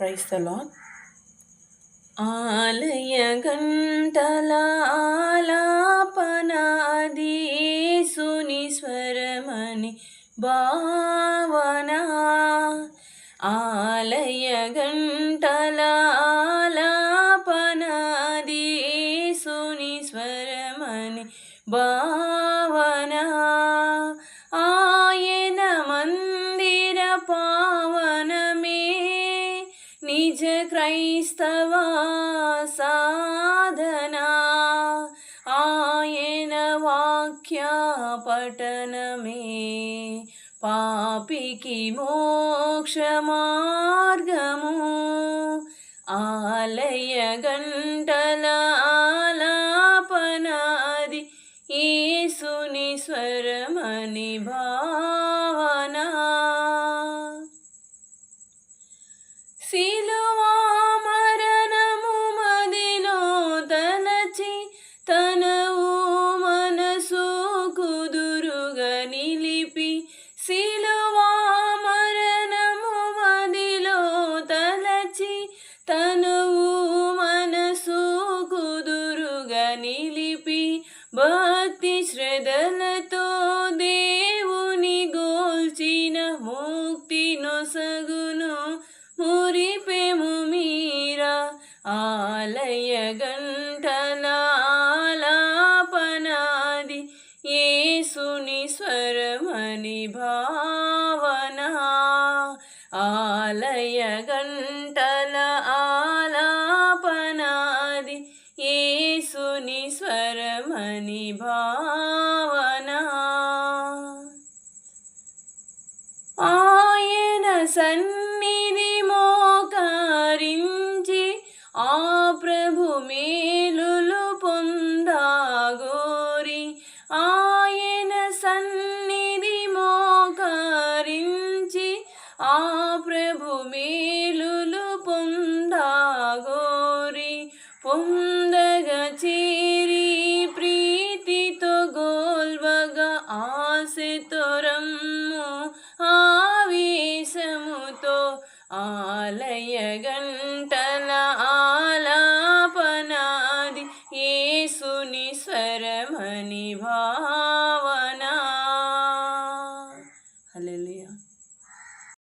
క్రైస్తలో ఆలయ గంటల ఆలాపనాది యేసుని స్వరమని భావన ఆలయ గంటల ఆలాపనాది యేసుని స్వరమని భావన నిజ క్రైస్తవ సాధనా ఆయన వాక్య పఠనమే పాపికి మోక్ష మార్గము శిలువా మరణము మదిలో తలచి తనవు మనసు కుదురుగా నిలిపి శిలువా మరణము మదిలో తలచి తనువు మనసు కుదురుగా నిలిపి భక్తి శ్రద్ధలతో దేవుని గోల్చిన ముక్తి నొసగును అరగంటలాపనాది ఏసుని స్వరమని భావన. ఆలయ గంటల ఆలాపనాది ఏసుని స్వరమని భావన. ఆయన సన్నిధి మోకరించి ఆ ఆ ప్రభు మేలులు పొందాగోరి పొందగ చీరి ప్రీతితో గోల్వగా ఆశతో రమ్ము ఆవేశముతో ఆలయ